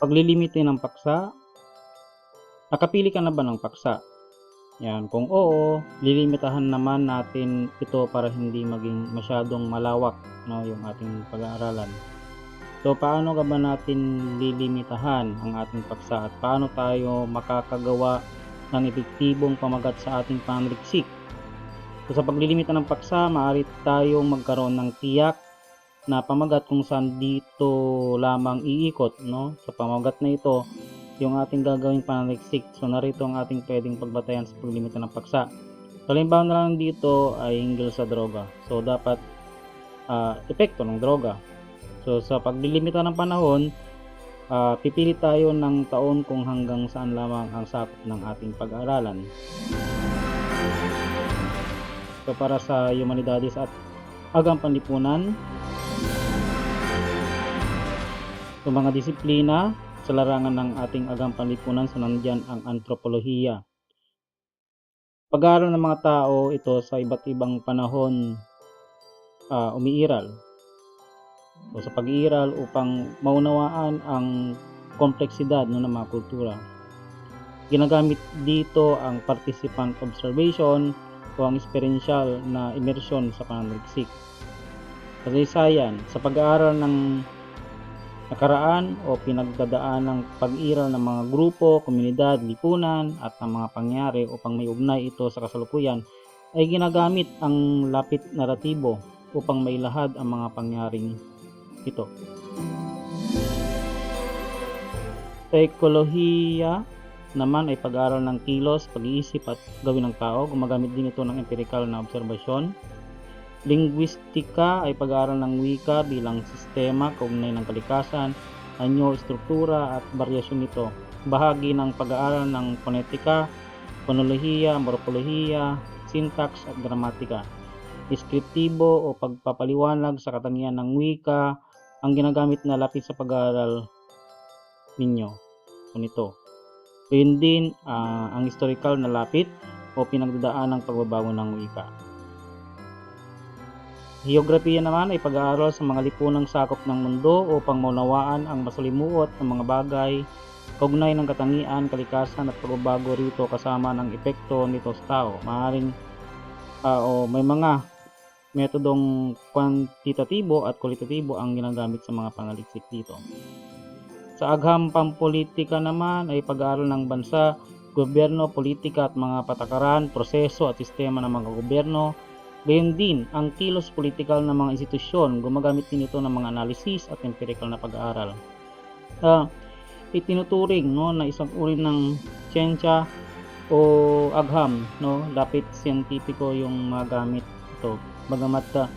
paglilimite ng paksa, nakapili ka na ba ng paksa? Yan, kung oo, lilimitahan naman natin ito para hindi maging masyadong malawak no, yung ating pag-aaralan. So, paano ka ba natin lilimitahan ang ating paksa at paano tayo makakagawa ng epektibong pamagat sa ating panliksik? So, sa paglilimita ng paksa, maaari tayong magkaroon ng tiyak na pamagat kung saan dito lamang iikot, no? Sa pamagat na ito, yung ating gagawing panaliksik. So, narito ang ating pwedeng pagbatayan sa paglimita ng paksa. Halimbawa na lang dito ay hinggil sa droga. So, dapat ah, epekto ng droga. So, sa paglilimita ng panahon, ah, pipili tayo ng taon kung hanggang saan lamang ang sakop ng ating pag-aaralan. So, para sa humanidades at agang panlipunan, So mga disiplina sa larangan ng ating agang panlipunan so nandyan ang antropolohiya. Pag-aaral ng mga tao ito sa iba't ibang panahon ah, umiiral. So, sa pag-iiral upang maunawaan ang kompleksidad no, ng mga kultura. Ginagamit dito ang participant observation o ang experiential na immersion sa pananaliksik. Kasaysayan, sa pag-aaral ng nakaraan o pinagdadaan ng pag-iral ng mga grupo, komunidad, lipunan at ang mga pangyari upang may ugnay ito sa kasalukuyan ay ginagamit ang lapit naratibo upang mailahad ang mga pangyaring ito. Ekolohiya naman ay pag-aaral ng kilos, pag-iisip at gawin ng tao. Gumagamit din ito ng empirical na obserbasyon. Linguistika ay pag-aaral ng wika bilang sistema kaugnay ng kalikasan, anyo, struktura at baryasyon nito. Bahagi ng pag-aaral ng ponetika, fonolohiya, morpolohiya, syntax at gramatika. Deskriptibo o pagpapaliwanag sa katangian ng wika ang ginagamit na lapit sa pag-aaral ninyo o nito. Gayun din ah, ang historical na lapit o pinagdadaan ng pagbabago ng wika. Geografiya naman ay pag-aaral sa mga lipunang sakop ng mundo upang maunawaan ang masalimuot ng mga bagay, kaugnay ng katangian, kalikasan at pagbabago rito kasama ng epekto nito sa tao. Maaring ah, o may mga metodong kwantitatibo at kualitatibo ang ginagamit sa mga panaliksik dito. Sa agham pampolitika naman ay pag-aaral ng bansa, gobyerno, politika at mga patakaran, proseso at sistema ng mga gobyerno, Gayon din, ang kilos politikal ng mga institusyon, gumagamit din ito ng mga analysis at empirical na pag-aaral. Uh, itinuturing no, na isang uri ng siyensya o agham, no, lapit siyentipiko yung magamit ito. Bagamat uh,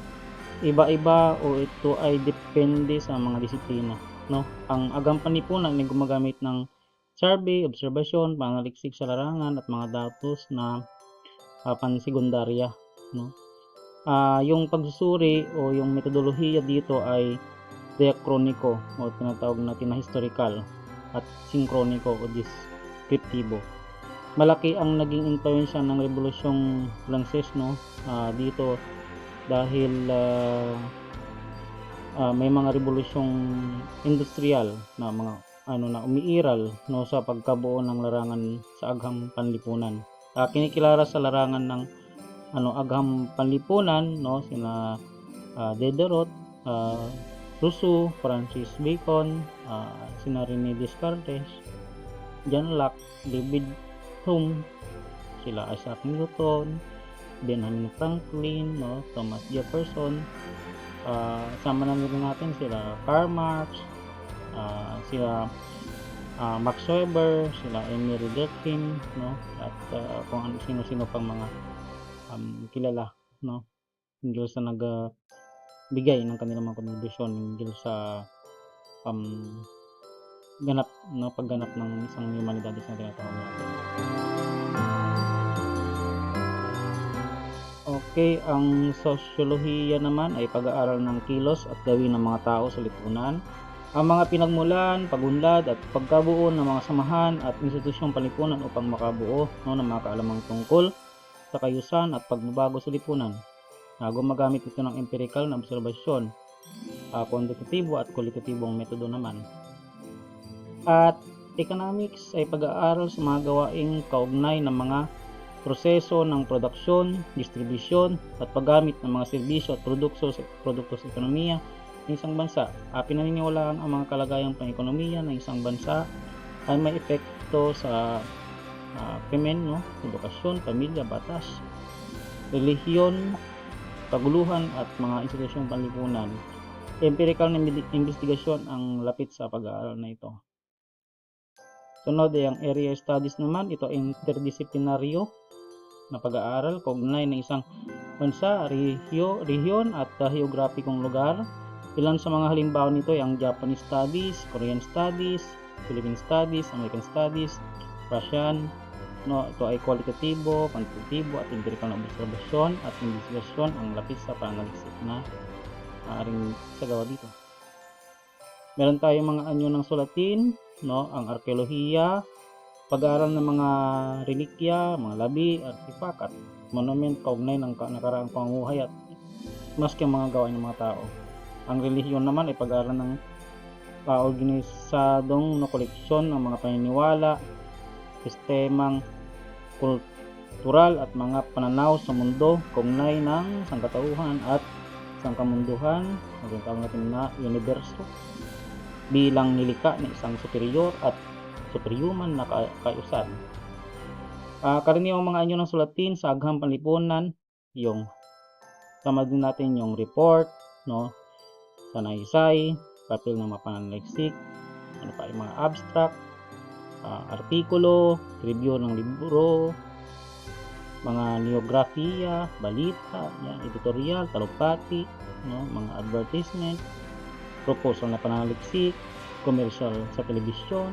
iba-iba o ito ay depende sa mga disiplina. No? Ang agham panipunan ay gumagamit ng survey, observation, panaliksik sa larangan at mga datos na uh, pansekundarya. No? Ah, yung pagsusuri o yung metodolohiya dito ay diakroniko o tinatawag natin na historical at sinkroniko o deskriptibo. Malaki ang naging influensya ng Rebolusyong Frances no ah, dito dahil ah, ah, may mga rebolusyong industrial na mga ano na umiiral no sa pagkabuo ng larangan sa agham panlipunan. Ah, kinikilala sa larangan ng ano agham panlipunan no sina uh, Diderot, uh, Rousseau, Francis Bacon, uh, sina Rene Descartes, John Locke, David Hume, sila Isaac Newton, Benjamin Franklin, no, Thomas Jefferson, uh, sama na rin natin sila Karl Marx, uh, sila uh, Max Weber, sila Emily Durkheim, no, at uh, kung ano sino-sino pang mga um, kilala no hinggil sa nagbigay ng kanilang mga kontribusyon hinggil sa um, ganap no pagganap ng isang humanidades na tinatawag natin. Okay, ang sosyolohiya naman ay pag-aaral ng kilos at gawin ng mga tao sa lipunan. Ang mga pinagmulan, pagunlad at pagkabuo ng mga samahan at institusyong palipunan upang makabuo no, ng mga kaalamang tungkol sa kayusan at pagbabago sa lipunan. Uh, gumagamit ito ng empirical na obserbasyon, uh, quantitatibo at kualitatibong metodo naman. At economics ay pag-aaral sa mga gawaing kaugnay ng mga proseso ng produksyon, distribusyon at paggamit ng mga serbisyo at produkto sa, produkto sa ekonomiya ng isang bansa. Uh, pinaniniwalaan ang mga kalagayang pang-ekonomiya ng isang bansa ay may epekto sa uh, krimen, no? edukasyon, pamilya, batas, relihiyon, kaguluhan at mga institusyong panlipunan. Empirical na investigasyon ang lapit sa pag-aaral na ito. Sunod ay ang area studies naman. Ito ay interdisiplinaryo na pag-aaral kaugnay ng isang bansa, rehiyo, rehiyon at uh, geograpikong lugar. Ilan sa mga halimbawa nito ay ang Japanese studies, Korean studies, Philippine studies, American studies, Russian, no, ito ay kwalitatibo, kwantitatibo at empirical na obserbasyon at investigasyon ang lapis sa pananalisik na maaaring sagawa dito. Meron tayong mga anyo ng sulatin, no, ang arkeolohiya, pag-aaral ng mga relikya, mga labi, artifact at monument kaugnay ng nakaraang panguhay at maski ang mga gawain ng mga tao. Ang relihiyon naman ay pag-aaral ng uh, organisadong no, koleksyon ng mga paniniwala, sistemang kultural at mga pananaw sa mundo kaugnay ng sangkatauhan at sangkamunduhan, maging natin na universo bilang nilika ng isang superior at superhuman na kayusan. Uh, karaniwang mga anyo ng sulatin sa agham panlipunan, yung sama din natin yung report, no, sanaysay, papel ng mga pananaliksik, ano pa yung mga abstract, uh, artikulo, review ng libro, mga neografiya, balita, yan, editorial, talupati, no, mga advertisement, proposal na pananaliksik, commercial sa telebisyon,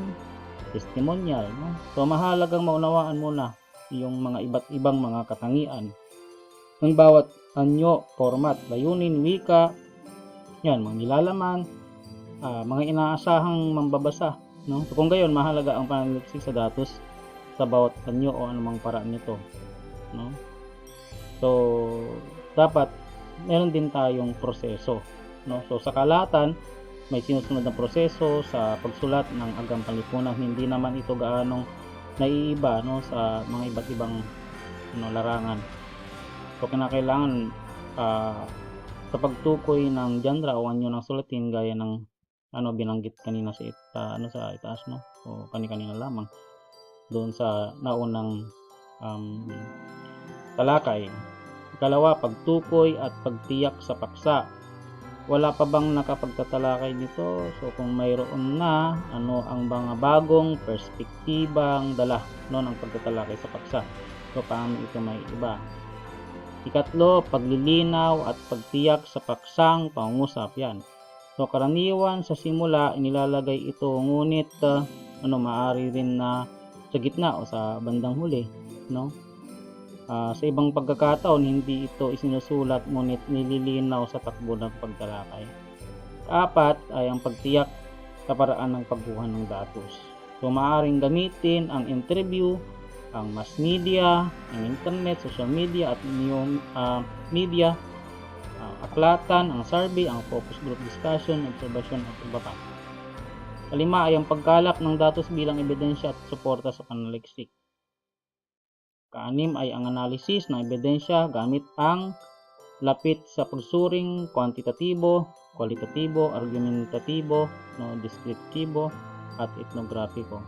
testimonial. No? So mahalagang maunawaan muna yung mga iba't ibang mga katangian ng bawat anyo, format, layunin, wika, yan, mga nilalaman, uh, mga inaasahang mambabasa. No? So kung gayon, mahalaga ang pananaliksik sa datos sa bawat anyo o anumang paraan nito. No? So, dapat meron din tayong proseso. No? So sa kalatan, may sinusunod na proseso sa pagsulat ng agang panlipunan. Hindi naman ito gaanong naiiba no, sa mga iba't ibang ano, larangan. So kinakailangan uh, sa pagtukoy ng genre o anyo ng sulatin gaya ng ano binanggit kanina sa ita, ano sa itaas no o kani-kanina lamang doon sa naunang um, talakay. Ikalawa, pagtukoy at pagtiyak sa paksa wala pa bang nakapagtatalakay nito? So kung mayroon na, ano ang mga bagong perspektibang dala no, ng pagtatalakay sa paksa? So paano ito may iba? Ikatlo, paglilinaw at pagtiyak sa paksang pangungusap yan. So karaniwan sa simula inilalagay ito ngunit uh, ano maari rin na sa gitna o sa bandang huli, no? Uh, sa ibang pagkakataon, hindi ito isinusulat ngunit nililinaw sa takbo ng pagtalakay. Apat ay ang pagtiyak sa paraan ng pagkuha ng datos. So, maaaring gamitin ang interview, ang mass media, ang internet, social media at new uh, media, uh, aklatan, ang survey, ang focus group discussion, observation at iba pa. Kalima ay ang pagkalap ng datos bilang ebidensya at suporta sa panaliksik. Kaanim ay ang analisis ng ebidensya gamit ang lapit sa pagsuring kwantitatibo, kwalitatibo, argumentatibo, no, deskriptibo, at etnografiko.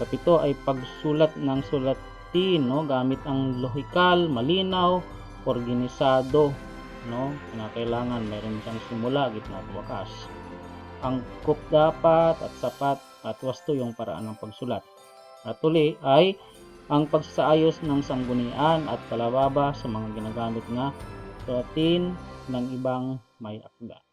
Kapito ay pagsulat ng sulatin no, gamit ang lohikal, malinaw, organisado. No? Kinakailangan mayroon siyang simula, gitna at wakas. Angkop dapat at sapat at wasto yung paraan ng pagsulat. At uli ay ang pagsaayos ng sanggunian at palababa sa mga ginagamit nga sulatin ng ibang may akda.